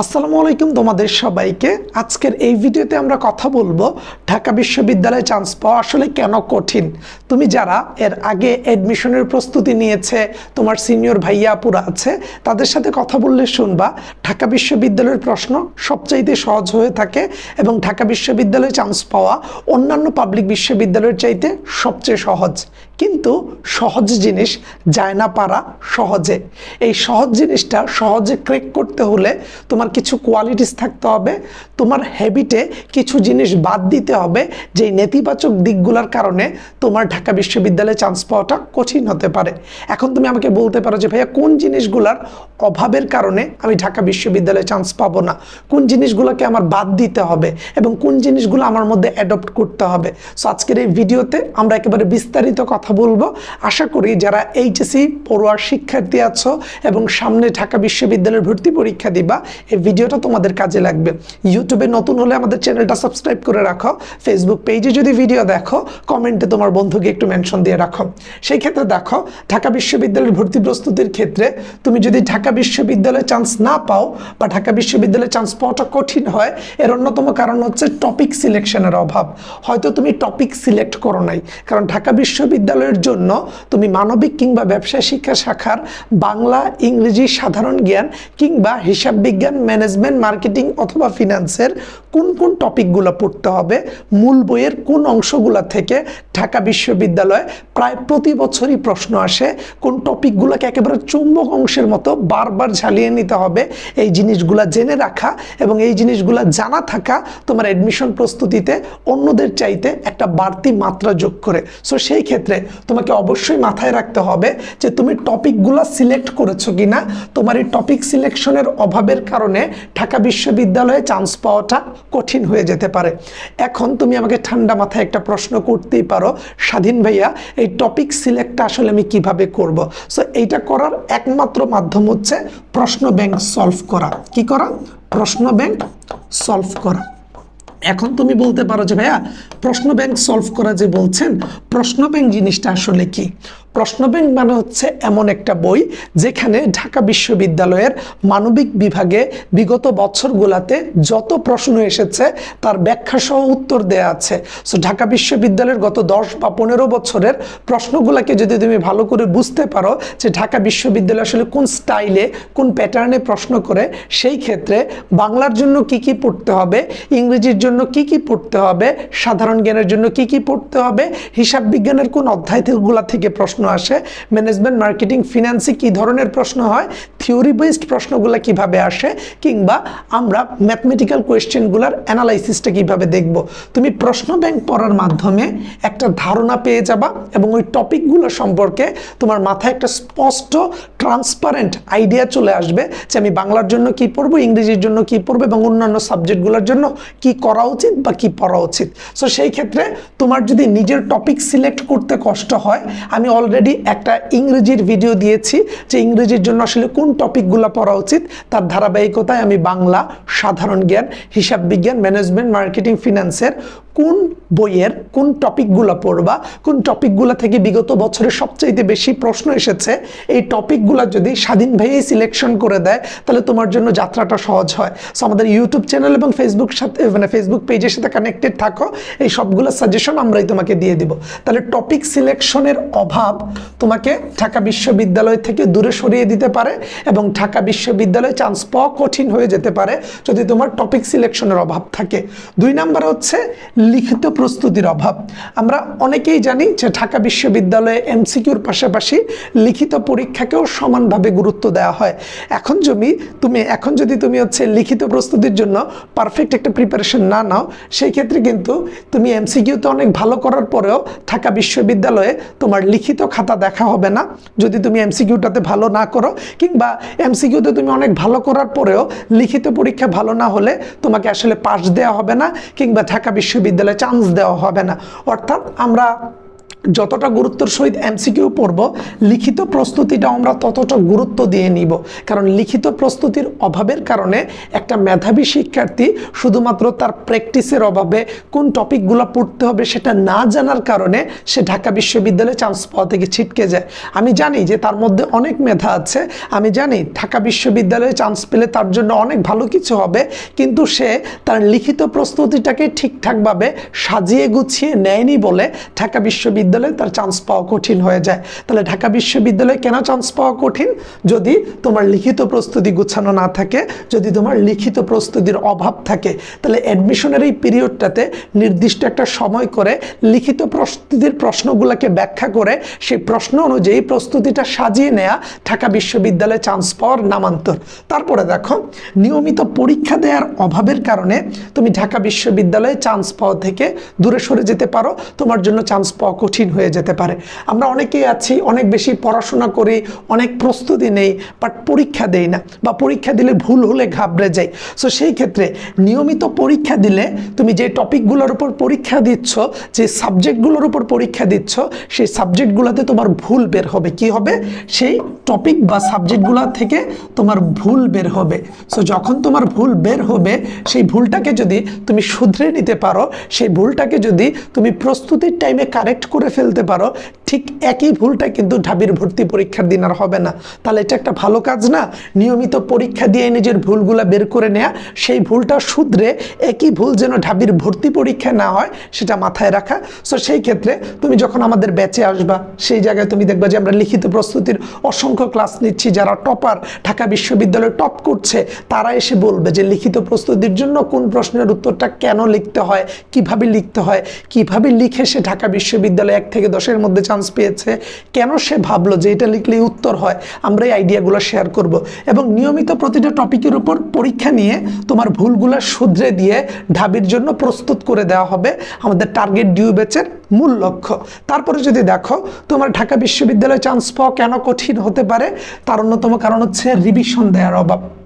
আসসালামু আলাইকুম তোমাদের সবাইকে। আজকের এই ভিডিওতে আমরা কথা বলব ঢাকা বিশ্ববিদ্যালয়ে চান্স পাওয়া আসলে কেন কঠিন? তুমি যারা এর আগে অ্যাডমিশনের প্রস্তুতি নিয়েছে, তোমার সিনিয়র ভাইয়া আপুরা আছে, তাদের সাথে কথা বললে শুনবা। ঢাকা বিশ্ববিদ্যালয়ের প্রশ্ন সবচাইতে সহজ হয়ে থাকে এবং ঢাকা বিশ্ববিদ্যালয়ে চান্স পাওয়া অন্যান্য পাবলিক বিশ্ববিদ্যালয়ের চাইতে সবচেয়ে সহজ। কিন্তু সহজ জিনিস যায় না পারা সহজে। এই সহজ জিনিসটা সহজে ক্রেক করতে হলে তোমার কিছু কোয়ালিটিস থাকতে হবে, তোমার হ্যাবিটে কিছু জিনিস বাদ দিতে হবে, যেই নেতিবাচক দিকগুলোর কারণে তোমার ঢাকা বিশ্ববিদ্যালয়ে চান্স পাওয়াটা কঠিন হতে পারে। এখন তুমি আমাকে বলতে পারো যে, ভাইয়া, কোন জিনিসগুলার অভাবের কারণে আমি ঢাকা বিশ্ববিদ্যালয়ে চান্স পাবো না? কোন জিনিসগুলোকে আমার বাদ দিতে হবে এবং কোন জিনিসগুলো আমার মধ্যে অ্যাডপ্ট করতে হবে? সো আজকের এই ভিডিওতে আমরা একেবারে বিস্তারিত কথা বলব। আশা করি যারা এইচএসি পড়ুয়ার শিক্ষার্থী আছো এবং সামনে ঢাকা বিশ্ববিদ্যালয়ের ভর্তি পরীক্ষা দিবা এই ভিডিওটা তোমাদের কাজে লাগবে। ইউটিউবে নতুন হলে আমাদের চ্যানেলটা সাবস্ক্রাইব করে রাখো। ফেসবুক পেজে যদি ভিডিও দেখো কমেন্টে তোমার বন্ধুকে একটু মেনশন দিয়ে রাখো। সেই ক্ষেত্রে দেখো, ঢাকা বিশ্ববিদ্যালয়ের ভর্তি প্রস্তুতির ক্ষেত্রে তুমি যদি ঢাকা বিশ্ববিদ্যালয়ে চান্স না পাও বা ঢাকা বিশ্ববিদ্যালয়ে চান্স পাওয়াটা কঠিন হয়, এর অন্যতম কারণ হচ্ছে টপিক সিলেকশনের অভাব। হয়তো তুমি টপিক সিলেক্ট করো নাই, কারণ ঢাকা বিশ্ববিদ্যালয়ের জন্য তুমি মানবিক কিংবা ব্যবসায় শিক্ষা শাখার বাংলা, ইংরেজি, সাধারণ জ্ঞান কিংবা হিসাব বিজ্ঞান ম্যানেজমেন্ট মার্কেটিং অথবা ফিনান্সের কোন কোন টপিকগুলো পড়তে হবে, মূল বইয়ের কোন অংশগুলো থেকে ঢাকা বিশ্ববিদ্যালয়ে প্রায় প্রতি বছরই প্রশ্ন আসে, কোন টপিকগুলোকে একেবারে চুম্বক অংশের মতো বারবার ঝালিয়ে নিতে হবে, এই জিনিসগুলা জেনে রাখা এবং এই জিনিসগুলা জানা থাকা তোমার অ্যাডমিশন প্রস্তুতিতে অন্যদের চাইতে একটা বাড়তি মাত্রা যোগ করে। সো সেই ক্ষেত্রে তোমাকে অবশ্যই মাথায় রাখতে হবে যে তুমি টপিকগুলো সিলেক্ট করেছ কিনা, তোমার এই টপিক সিলেকশনের অভাবের কারণে ঢাকা বিশ্ববিদ্যালয়ে চান্স পাওয়াটা কঠিন হয়ে যেতে পারে। এখন তুমি আমাকে ঠান্ডা মাথায় একটা প্রশ্ন করতেই পারো, স্বাধীন ভাইয়া, এই টপিক সিলেক্টটা আসলে আমি কীভাবে করব? সো এইটা করার একমাত্র মাধ্যম হচ্ছে প্রশ্ন ব্যাংক সলভ করা। কি করা? প্রশ্ন ব্যাংক সলভ করা। এখন তুমি বলতে পারো যে ভাইয়া, প্রশ্ন ব্যাংক সলভ করা যে বলছেন, প্রশ্ন ব্যাংক জিনিসটা আসলে কি? প্রশ্ন মানে হচ্ছে এমন একটা বই যেখানে ঢাকা বিশ্ববিদ্যালয়ের মানবিক বিভাগে বিগত বছরগুলাতে যত প্রশ্ন এসেছে, তার ব্যাখ্যা সহ উত্তর দেয়া আছে। সো ঢাকা বিশ্ববিদ্যালয়ের গত দশ বা পনেরো বছরের প্রশ্নগুলোকে যদি তুমি ভালো করে বুঝতে পারো যে ঢাকা বিশ্ববিদ্যালয় আসলে কোন স্টাইলে, কোন প্যাটার্নে প্রশ্ন করে, সেই ক্ষেত্রে বাংলার জন্য কি কি পড়তে হবে, ইংরেজির জন্য কি কি পড়তে হবে, সাধারণ জ্ঞানের জন্য কি কি পড়তে হবে, হিসাব বিজ্ঞানের কোন অধ্যায়গুলা থেকে প্রশ্ন আসে ম্যানেজমেন্ট মার্কেটিং ফিনান্সে কি ধরনের প্রশ্ন হয় থিওরি বেসড প্রশ্নগুলো কীভাবে আসে, কিংবা আমরা ম্যাথমেটিক্যাল কোয়েশ্চেনগুলোর অ্যানালাইসিসটা কীভাবে দেখব। তুমি প্রশ্ন ব্যাংক পড়ার মাধ্যমে একটা ধারণা পেয়ে যাবা এবং ওই টপিকগুলো সম্পর্কে তোমার মাথায় একটা স্পষ্ট ট্রান্সপারেন্ট আইডিয়া চলে আসবে যে আমি বাংলার জন্য কি পড়ব, ইংরেজির জন্য কি পড়ব এবং অন্যান্য সাবজেক্টগুলোর জন্য কি করা উচিত বা কি পড়া উচিত। সো সেই ক্ষেত্রে তোমার যদি নিজের টপিক সিলেক্ট করতে কষ্ট হয়, আমি অলরেডি একটা ইংরেজির ভিডিও দিয়েছি যে ইংরেজির জন্য আসলে কোন টপিকগুলো পড়া উচিত, তার ধারাবাহিকতায় আমি বাংলা, সাধারণ জ্ঞান, হিসাব বিজ্ঞান ম্যানেজমেন্ট মার্কেটিং ফিনান্সের কোন বইয়ের কোন টপিকগুলো পড়বা, কোন টপিকগুলো থেকে বিগত বছরে সবচাইতে বেশি প্রশ্ন এসেছে, এই টপিকগুলো যদি স্বাধীন ভাইয়েই সিলেকশন করে দেয়, তাহলে তোমার জন্য যাত্রাটা সহজ হয়। সো আমাদের ইউটিউব চ্যানেল এবং ফেসবুক সাথে মানে ফেসবুক পেজের সাথে কানেক্টেড থাকো, এই সবগুলো সাজেশন আমরাই তোমাকে দিয়ে দিব। তাহলে টপিক সিলেকশনের অভাব তোমাকে ঢাকা বিশ্ববিদ্যালয় থেকে দূরে সরিয়ে দিতে পারে এবং ঢাকা বিশ্ববিদ্যালয়ে চান্স পাওয়া কঠিন হয়ে যেতে পারে যদি তোমার টপিক সিলেকশনের অভাব থাকে। দুই নাম্বার হচ্ছে লিখিত প্রস্তুতির অভাব। আমরা অনেকেই জানি যে ঢাকা বিশ্ববিদ্যালয়ে এমসিকিউর পাশাপাশি লিখিত পরীক্ষাকেও সমানভাবে গুরুত্ব দেওয়া হয়। এখন জমি তুমি, এখন যদি তুমি হচ্ছে লিখিত প্রস্তুতির জন্য পারফেক্ট একটা প্রিপারেশন না নাও, সেই ক্ষেত্রে কিন্তু তুমি এমসিকিউতে অনেক ভালো করার পরেও ঢাকা বিশ্ববিদ্যালয়ে তোমার লিখিত খাতা দেখা হবে না। যদি তুমি এমসিকিউটাতে ভালো না করো কিংবা এমসিকিউতে তুমি অনেক ভালো করার পরেও লিখিত পরীক্ষা ভালো না হলে তোমাকে আসলে পাশ দেওয়া হবে না কিংবা ঢাকা বিশ্ববিদ্যালয়ে চান্স দেওয়া হবে না। অর্থাৎ আমরা যতটা গুরুত্বর সহিত এমসিকিউ পড়ব, লিখিত প্রস্তুতিটা আমরা ততটা গুরুত্ব দিয়ে নিব। কারণ লিখিত প্রস্তুতির অভাবের কারণে একটা মেধাবী শিক্ষার্থী শুধুমাত্র তার প্র্যাকটিসের অভাবে কোন টপিকগুলো পড়তে হবে সেটা না জানার কারণে সে ঢাকা বিশ্ববিদ্যালয়ে চান্স পাওয়া থেকে ছিটকে যায়। আমি জানি যে তার মধ্যে অনেক মেধা আছে। আমি জানি ঢাকা বিশ্ববিদ্যালয়ে চান্স পেলে তার জন্য অনেক ভালো কিছু হবে। কিন্তু সে তার লিখিত প্রস্তুতিটাকে ঠিকঠাকভাবে সাজিয়ে গুছিয়ে নেয়নি বলে ঢাকা বিশ্ববিদ্যালয় বিশ্ববিদ্যালয়ে তার চান্স পাওয়া কঠিন হয়ে যায়। তাহলে ঢাকা বিশ্ববিদ্যালয়ে কেন চান্স পাওয়া কঠিন? যদি তোমার লিখিত প্রস্তুতি গুছানো না থাকে, যদি তোমার লিখিত প্রস্তুতির অভাব থাকে, তাহলে অ্যাডমিশনের এই পিরিয়ডটাতে নির্দিষ্ট একটা সময় করে লিখিত প্রস্তুতির প্রশ্নগুলোকে ব্যাখ্যা করে সেই প্রশ্ন অনুযায়ী প্রস্তুতিটা সাজিয়ে নেয়া ঢাকা বিশ্ববিদ্যালয়ে চান্স পাওয়ার নামান্তর। তারপরে দেখো, নিয়মিত পরীক্ষা দেওয়ার অভাবের কারণে তুমি ঢাকা বিশ্ববিদ্যালয়ে চান্স পাওয়া থেকে দূরে সরে যেতে পারো। তোমার জন্য চান্স পাওয়া কঠিন কঠিন হয়ে যেতে পারে। আমরা অনেকেই আছি, অনেক বেশি পড়াশোনা করি, অনেক প্রস্তুতি নেই বাট পরীক্ষা দেই না, বা পরীক্ষা দিলে ভুল হলে ঘাবড়ে যাই। সো সেই ক্ষেত্রে নিয়মিত পরীক্ষা দিলে তুমি যে টপিকগুলোর উপর পরীক্ষা দিচ্ছ, যে সাবজেক্টগুলোর উপর পরীক্ষা দিচ্ছ, সেই সাবজেক্টগুলোতে তোমার ভুল বের হবে। কি হবে? সেই টপিক বা সাবজেক্টগুলো থেকে তোমার ভুল বের হবে। সো যখন তোমার ভুল বের হবে, সেই ভুলটাকে যদি তুমি শুধরে নিতে পারো, সেই ভুলটাকে যদি তুমি প্রস্তুতির টাইমে কারেক্ট করে ফেলতে পারো ঠিক একই ভুলটা কিন্তু ঢাবির ভর্তি পরীক্ষার দিন আর হবে না। তাহলে এটা একটা ভালো কাজ না? নিয়মিত পরীক্ষা দিয়ে নিজের ভুলগুলা বের করে নেয়া, সেই ভুলটা শুধরে একই ভুল যেন ঢাবির ভর্তি পরীক্ষা না হয়, সেটা মাথায় রাখা। সো সেই ক্ষেত্রে তুমি যখন আমাদের ব্যাচে আসবা, সেই জায়গায় তুমি দেখবা যে আমরা লিখিত প্রস্তুতির অসংখ্য ক্লাস নিচ্ছি। যারা টপার ঢাকা বিশ্ববিদ্যালয়ে টপ করছে, তারা এসে বলবে যে লিখিত প্রস্তুতির জন্য কোন প্রশ্নের উত্তরটা কেন লিখতে হয়, কীভাবে লিখতে হয়, কীভাবে লিখে সে ঢাকা বিশ্ববিদ্যালয়ে এক থেকে দশের মধ্যে চান্স পেয়েছে, কেন সে ভাবলো যে এটা লিখলেই উত্তর হয়? আমরা এই আইডিয়াগুলো শেয়ার করব। এবং নিয়মিত প্রতিটা টপিকের উপর পরীক্ষা নিয়ে তোমার ভুলগুলো শুধরে দিয়ে ঢাবির জন্য প্রস্তুত করে দেওয়া হবে। আমাদের টার্গেট ডিউ ব্যাচের মূল লক্ষ্য। তারপরে যদি দেখো, তোমার ঢাকা বিশ্ববিদ্যালয়ে চান্স পাওয়া কেন কঠিন হতে পারে? তার অন্যতম কারণ হচ্ছে রিভিশন দেওয়ার অভাব।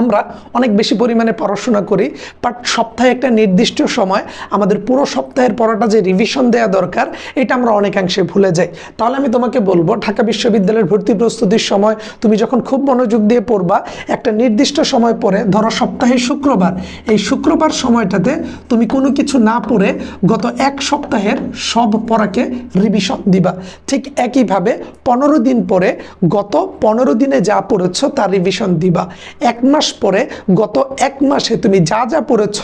আমরা অনেক বেশি পরিমাণে পড়াশোনা করি বাট সপ্তাহে একটা নির্দিষ্ট সময় আমাদের পুরো সপ্তাহের পড়াটা যে রিভিশন দেওয়া দরকার, এটা আমরা অনেকাংশে ভুলে যাই। তাহলে আমি তোমাকে বলব, ঢাকা বিশ্ববিদ্যালয়ের ভর্তি প্রস্তুতির সময় তুমি যখন খুব মনোযোগ দিয়ে পড়বা, একটা নির্দিষ্ট সময় পরে, ধরো সপ্তাহে শুক্রবার, এই শুক্রবার সময়টাতে তুমি কোনো কিছু না পড়ে গত এক সপ্তাহের সব পড়াকে রিভিশন দিবা। ঠিক একইভাবে পনেরো দিন পরে গত পনেরো দিনে যা পড়েছ তার রিভিশন দিবা। এক মাস মাস পরে গত এক মাসে তুমি যা যা পড়েছ,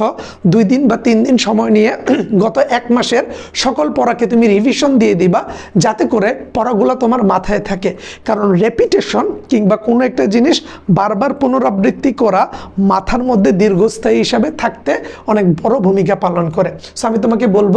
দুই দিন বা তিন দিন সময় নিয়ে গত এক মাসের সকল পড়াকে তুমি রিভিশন দিয়ে দিবা, যাতে করে পড়াগুলো তোমার মাথায় থাকে। কারণ রেপিটেশন কিংবা কোনো একটা জিনিস বারবার পুনরাবৃত্তি করা মাথার মধ্যে দীর্ঘস্থায়ী হিসাবে থাকতে অনেক বড় ভূমিকা পালন করে। সো আমি তোমাকে বলব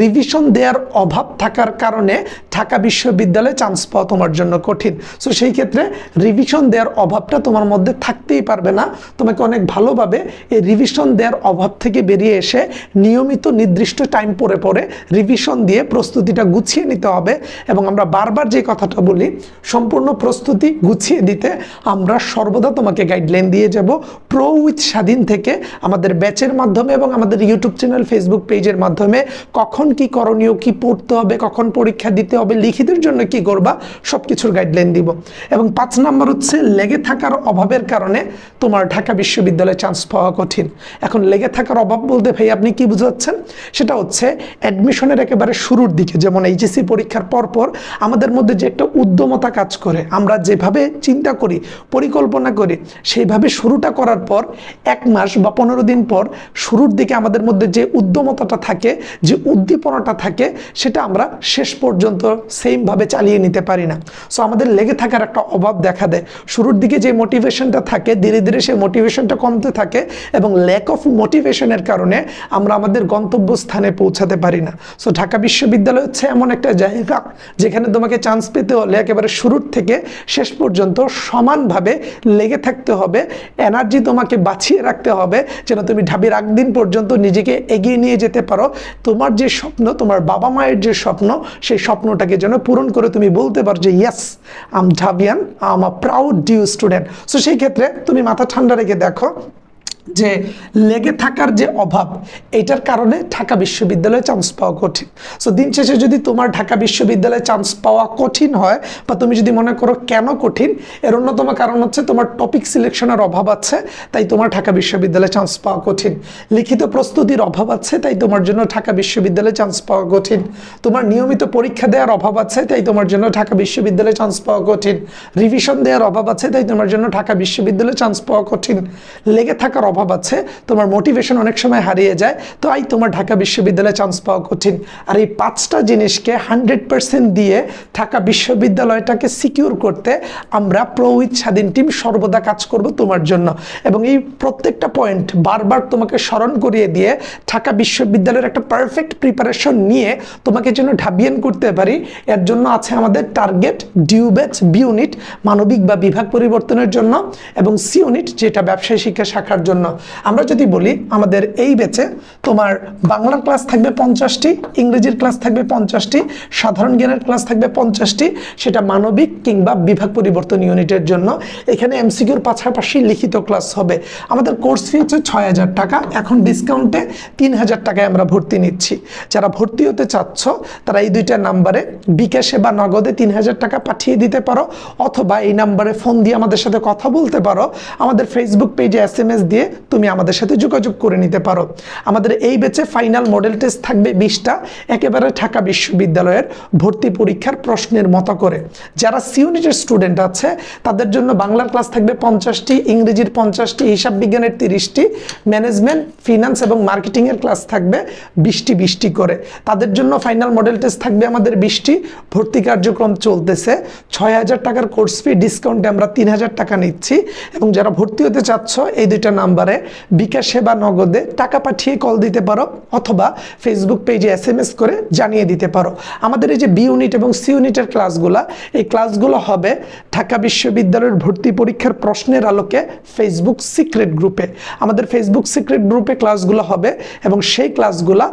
রিভিশন দেওয়ার অভাব থাকার কারণে ঢাকা বিশ্ববিদ্যালয়ে চান্স পাওয়া তোমার জন্য কঠিন। সো সেই ক্ষেত্রে রিভিশন দেওয়ার অভাবটা তোমার মধ্যে থাকতেই পারবে না। তোমাকে অনেক ভালোভাবে এই রিভিশন দেওয়ার অভাব থেকে বেরিয়ে এসে নিয়মিত নির্দিষ্ট টাইম পরে পরে রিভিশন দিয়ে প্রস্তুতিটা গুছিয়ে নিতে হবে এবং আমরা বারবার যে কথাটা বলি, সম্পূর্ণ প্রস্তুতি গুছিয়ে দিতে আমরা সর্বদা তোমাকে গাইডলাইন দিয়ে যাব। প্রো উইথ স্বাধীন থেকে আমাদের ব্যাচের মাধ্যমে এবং আমাদের ইউটিউব চ্যানেল ফেসবুক পেজের মাধ্যমে কখন কি করণীয়, কি পড়তে হবে, কখন পরীক্ষা দিতে হবে লিখিতের জন্য কি করবা সব কিছুর গাইডলাইন দিব। এবং পাঁচ নাম্বার হচ্ছে, লেগে থাকার অভাবের কারণে তোমার ঢাকা বিশ্ববিদ্যালয়ে চান্স পাওয়া কঠিন। এখন লেগে থাকার অভাব বলতে ভাই, আপনি কি বুঝাচ্ছেন? সেটা হচ্ছে অ্যাডমিশনের একেবারে শুরুর দিকে, যেমন এইচএসসি পরীক্ষার পরপর আমাদের মধ্যে যে একটা উদ্যমতা কাজ করে, আমরা যেভাবে চিন্তা করি, পরিকল্পনা করি, সেইভাবে শুরুটা করার পর এক মাস বা পনেরো দিন পর শুরুর দিকে আমাদের মধ্যে যে উদ্যমতাটা থাকে, যে উদ্দীপনাটা থাকে, সেটা আমরা শেষ পর্যন্ত সেমভাবে চালিয়ে নিতে পারি না। সো আমাদের লেগে থাকার একটা অভাব দেখা দেয়। শুরুর দিকে যে মোটিভেশনটা থাকে, ধীরে ধীরে সে মোটিভেশনটা কমতে থাকে এবং ল্যাক অফ মোটিভেশনের কারণে আমরা আমাদের গন্তব্যস্থানে পৌঁছাতে পারি না। সো ঢাকা বিশ্ববিদ্যালয় হচ্ছে এমন একটা জায়গা যেখানে তোমাকে চান্স পেতে হলে একেবারে শুরুর থেকে শেষ পর্যন্ত সমানভাবে লেগে থাকতে হবে। এনার্জি তোমাকে বাঁচিয়ে রাখতে হবে যেন তুমি ঢাবির আগ দিন পর্যন্ত নিজেকে এগিয়ে নিয়ে যেতে পারো। তোমার যে স্বপ্ন, তোমার বাবা মায়ের যে স্বপ্ন, সেই স্বপ্নটাকে যেন পূরণ করে তুমি বলতে পারো যে yes am Dhabian am a proud DU student so সেই ক্ষেত্রে তুমি মাথা ঠান্ডা রেখে দেখো। যে লেগে থাকার যে অভাব, এটার কারণে ঢাকা বিশ্ববিদ্যালয়ে চান্স পাওয়া কঠিন। সো দিন শেষে যদি তোমার ঢাকা বিশ্ববিদ্যালয়ে চান্স পাওয়া কঠিন হয় বা তুমি যদি মনে করো কেন কঠিন, এর অন্যতম কারণ হচ্ছে তোমার টপিক সিলেকশনের অভাব আছে, তাই তোমার ঢাকা বিশ্ববিদ্যালয়ে চান্স পাওয়া কঠিন। লিখিত প্রস্তুতির অভাব আছে, তাই তোমার জন্য ঢাকা বিশ্ববিদ্যালয়ে চান্স পাওয়া কঠিন। তোমার নিয়মিত পরীক্ষা দেওয়ার অভাব আছে, তাই তোমার জন্য ঢাকা বিশ্ববিদ্যালয়ে চান্স পাওয়া কঠিন। রিভিশন দেওয়ার অভাব আছে, তাই তোমার জন্য ঢাকা বিশ্ববিদ্যালয়ে চান্স পাওয়া কঠিন। লেগে থাকার অভাব আছে, তোমার মোটিভেশন অনেক সময় হারিয়ে যায়। তো আই, তোমার ঢাকা বিশ্ববিদ্যালয়ে চান্স পাওয়া কঠিন। আর এই পাঁচটা জিনিসকে হান্ড্রেড পার্সেন্ট দিয়ে ঢাকা বিশ্ববিদ্যালয়টাকে সিকিউর করতে আমরা প্রো উইথ স্বাধীন টিম সর্বদা কাজ করব তোমার জন্য। এবং এই প্রত্যেকটা পয়েন্ট বারবার তোমাকে স্মরণ করিয়ে দিয়ে ঢাকা বিশ্ববিদ্যালয়ের একটা পারফেক্ট প্রিপারেশন নিয়ে তোমাকে যেন ঢাবিয়ান করতে পারি, এর জন্য আছে আমাদের target DU batch B unit মানবিক বা বিভাগ পরিবর্তনের জন্য এবং সি ইউনিট যেটা ব্যবসায় শিক্ষা শাখার জন্য। আমরা যদি বলি, আমাদের এই ব্যাচে তোমার বাংলার ক্লাস থাকবে পঞ্চাশটি, ইংরেজির ক্লাস থাকবে পঞ্চাশটি, সাধারণ জ্ঞানের ক্লাস থাকবে পঞ্চাশটি, সেটা মানবিক কিংবা বিভাগ পরিবর্তন ইউনিটের জন্য। এখানে এমসিকিউর পাশাপাশি লিখিত ক্লাস হবে। আমাদের কোর্স ফি হচ্ছে ছয় হাজার টাকা। এখন ডিসকাউন্টে তিন হাজার টাকায় আমরা ভর্তি নিচ্ছি। যারা ভর্তি হতে চাচ্ছ, তারা এই দুইটা নাম্বারে বিকাশে বা নগদে তিন হাজার টাকা পাঠিয়ে দিতে পারো, অথবা এই নাম্বারে ফোন দিয়ে আমাদের সাথে কথা বলতে পারো। আমাদের ফেসবুক পেজে এস এম এস দিয়ে তুমি আমাদের সাথে যোগাযোগ করে নিতে পারো। আমাদের এই বেচে ফাইনাল মডেল টেস্ট থাকবে বিশটা। একেবারে ঢাকা বিশ্ববিদ্যালয়ের ভর্তি পরীক্ষার প্রশ্নের মতো করে। যারা সি ইউনিটের স্টুডেন্ট আছে, তাদের জন্য বাংলার ক্লাস থাকবে পঞ্চাশটি, ইংরেজির পঞ্চাশটি, হিসাব বিজ্ঞানের তিরিশটি ম্যানেজমেন্ট ফিনান্স এবং মার্কেটিংয়ের ক্লাস থাকবে বিশটি বিশটি করে। তাদের জন্য ফাইনাল মডেল টেস্ট থাকবে আমাদের বিশটি। ভর্তি কার্যক্রম চলতেছে। ছয় হাজার টাকার কোর্স ফি ডিসকাউন্টে আমরা তিন হাজার টাকা নিচ্ছি। এবং যারা ভর্তি হতে চাচ্ছ, এই দুইটা নাম্বারে বিকাশে বা নগদে টাকা পাঠিয়ে কল দিতে পারো অথবা ফেসবুক পেজে এস করে জানিয়ে দিতে পারো। আমাদের এই যে বি ইউনিট এবং সি ইউনিটের ক্লাসগুলো এই ক্লাসগুলো হবে ঢাকা বিশ্ববিদ্যালয়ের ভর্তি পরীক্ষার প্রশ্নের আলোকে ফেসবুক সিক্রেট গ্রুপে আমাদের ফেসবুক সিক্রেট গ্রুপে ক্লাসগুলো হবে এবং সেই ক্লাসগুলা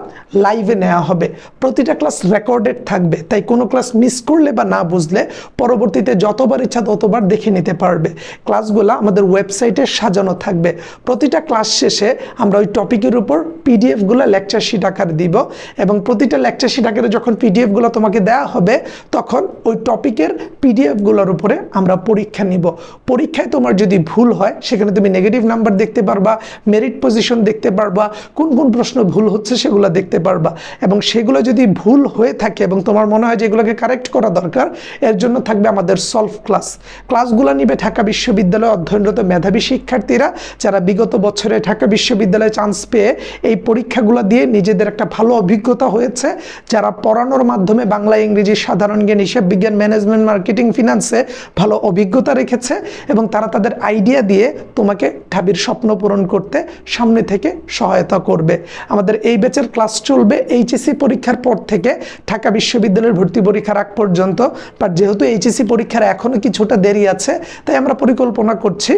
লাইভে নেওয়া হবে। প্রতিটা ক্লাস রেকর্ডেড থাকবে, তাই কোনো ক্লাস মিস করলে বা না বুঝলে পরবর্তীতে যতবার ইচ্ছা ততবার দেখে নিতে পারবে। ক্লাসগুলো আমাদের ওয়েবসাইটে সাজানো থাকবে। প্রতিটা ক্লাস শেষে আমরা ওই টপিকের উপর পিডিএফগুলো লেকচার শিট আকারে দিব এবং প্রতিটা লেকচার শিট আকারে যখন পিডিএফগুলো তোমাকে দেওয়া হবে, তখন ওই টপিকের পিডিএফগুলোর উপরে আমরা পরীক্ষা নিব। পরীক্ষায় তোমার যদি ভুল হয়, সেখানে তুমি নেগেটিভ নাম্বার দেখতে পারবা মেরিট পজিশন দেখতে পারবা, কোন কোন প্রশ্ন ভুল হচ্ছে সেগুলো দেখতে পারবা এবং সেগুলো যদি ভুল হয়ে থাকে এবং তোমার মনে হয় যে এগুলোকে কারেক্ট করা দরকার, এর জন্য থাকবে আমাদের সলভ ক্লাস ক্লাসগুলো নিবে ঢাকা বিশ্ববিদ্যালয়ে অধ্যয়নরত মেধাবী শিক্ষার্থীরা, যারা বিগত বছরে ঢাকা বিশ্ববিদ্যালয়ে চান্স পেয়ে এই পরীক্ষাগুলো দিয়ে নিজেদের একটা ভালো অভিজ্ঞতা হয়েছে। যারা পড়ানোর মাধ্যমে বাংলা, ইংরেজি, সাধারণ জ্ঞান, হিসাব বিজ্ঞান ম্যানেজমেন্ট মার্কেটিং ফিনান্সে ভালো অভিজ্ঞতা রেখেছে এবং তারা তাদের আইডিয়া দিয়ে তোমাকে ঢাবির স্বপ্ন পূরণ করতে সামনে থেকে সহায়তা করবে। আমাদের এই ব্যাচের ক্লাস চলবে এইচএসসি পরীক্ষার পর থেকে ঢাকা বিশ্ববিদ্যালয়ের ভর্তি পরীক্ষার আগ পর্যন্ত। বাট যেহেতু এইচএসসি পরীক্ষার এখনও কিছুটা দেরি আছে, তাই আমরা পরিকল্পনা করছি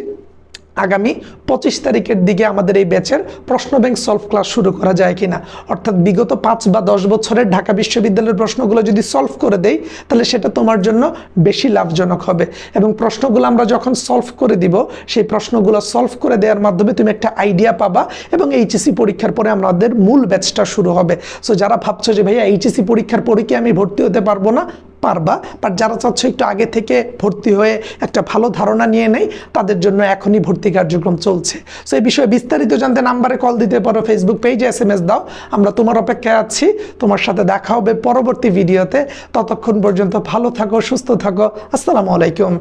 আগামী পঁচিশ তারিখের দিকে আমাদের এই ব্যাচের প্রশ্ন ব্যাংক সলভ ক্লাস শুরু করা যায় কিনা। অর্থাৎ বিগত পাঁচ বা দশ বছরের ঢাকা বিশ্ববিদ্যালয়ের প্রশ্নগুলো যদি সলভ করে দেই, তাহলে সেটা তোমার জন্য বেশি লাভজনক হবে। এবং প্রশ্নগুলো আমরা যখন সলভ করে দিব, সেই প্রশ্নগুলো সলভ করে দেওয়ার মাধ্যমে তুমি একটা আইডিয়া পাবা এবং এইচএসসি পরীক্ষার পরে আমাদের মূল ব্যাচটা শুরু হবে। সো যারা ভাবছ যে ভাইয়া এইচএসসি পরীক্ষার পরে কি আমি ভর্তি হতে পারব না পারবা বাট যারা চাচ্ছ একটু আগে থেকে ভর্তি হয়ে একটা ভালো ধারণা নিয়ে নেয় তাদের জন্য এখনই ভর্তি কার্যক্রম চলছে। সো এই বিষয়ে বিস্তারিত জানতে নাম্বারে কল দিতে পারো ফেসবুক পেজে এস এম এস দাও। আমরা তোমার অপেক্ষায় আছি, তোমার সাথে দেখা হবে পরবর্তী ভিডিওতে ততক্ষণ পর্যন্ত ভালো থাকো, সুস্থ থাকো। আসসালামু আলাইকুম।